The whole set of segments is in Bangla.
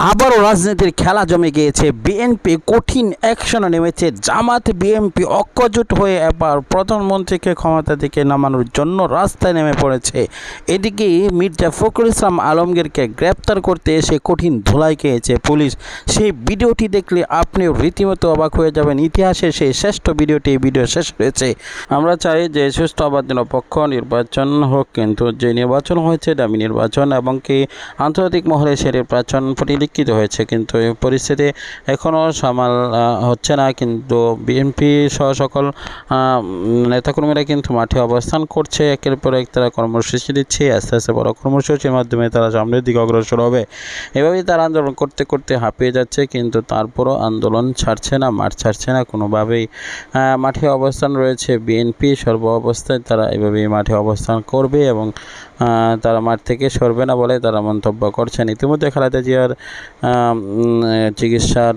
আবারও রাজনীতির খেলা জমে গিয়েছে। বিএনপি কঠিন অ্যাকশনে নেমেছে। জামাত বিএনপি অক্ষজোট হয়ে এবার প্রধানমন্ত্রীকে ক্ষমতা থেকে নামানোর জন্য রাস্তায় নেমে পড়েছে। এদিকে মির্জা ফখরুল ইসলাম আলমগীরকে গ্রেপ্তার করতে এসে কঠিন ধুলাই খেয়েছে পুলিশ। সেই ভিডিওটি দেখলে আপনিও রীতিমতো অবাক হয়ে যাবেন। ইতিহাসের সেই শ্রেষ্ঠ ভিডিওটি এই ভিডিও শেষ হয়েছে আমরা চাই যে সুস্থ অবাধ নিরপেক্ষ নির্বাচন হোক, কিন্তু যে নির্বাচন হয়েছে, দামি নির্বাচন এবং কি আন্তর্জাতিক মহলে সে নির্বাচন পরিলক্ষিত হয়েছে, কিন্তু এই পরিস্থিতি এখনও সামাল হচ্ছে না। কিন্তু বিএনপি সহ সকল নেতাকর্মীরা কিন্তু মাঠে অবস্থান করছে। একের পর এক তারা কর্মসূচি দিচ্ছে। আস্তে আস্তে বড় কর্মসূচির মাধ্যমে তারা সামনের দিকে অগ্রসর হবে। এভাবেই তারা আন্দোলন করতে করতে হাঁপিয়ে যাচ্ছে, কিন্তু তারপরও আন্দোলন ছাড়ছে না, মাঠ ছাড়ছে না কোনোভাবেই। মাঠে অবস্থান রয়েছে বিএনপি সর্ব অবস্থায় তারা এভাবেই মাঠে অবস্থান করবে এবং তারা মাঠ থেকে সরবে না বলে তারা মন্তব্য করছেন। ইতিমধ্যে খালেদা জিয়ার চিকিৎসার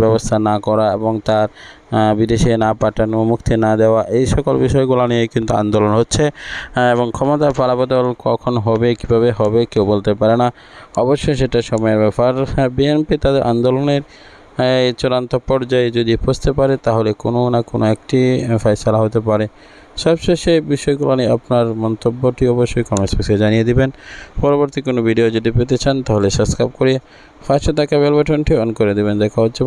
ব্যবস্থা না করা এবং তার বিদেশে না পাঠানো, মুক্তি না দেওয়া, এই সকল বিষয়গুলো নিয়ে কিন্তু আন্দোলন হচ্ছে। এবং ক্ষমতার পালাবদল কখন হবে, কীভাবে হবে, কেউ বলতে পারে না। অবশ্যই সেটা সময়ের ব্যাপার। বিএনপি তাদের আন্দোলনের চূড়ান্ত পর্যায়ে যদি পৌঁছতে পারে, তাহলে কোনো না কোনো একটি ফয়সালা হতে পারে। সবশেষে বিষয়গুলো নিয়ে আপনার মন্তব্যটি অবশ্যই কমেন্ট বক্সে জানিয়ে দিবেন। পরবর্তী কোনো ভিডিও যদি পেতে চান, তাহলে সাবস্ক্রাইব করে পাশে থাকা বেল বাটনটি অন করে দেবেন। দেখা হচ্ছে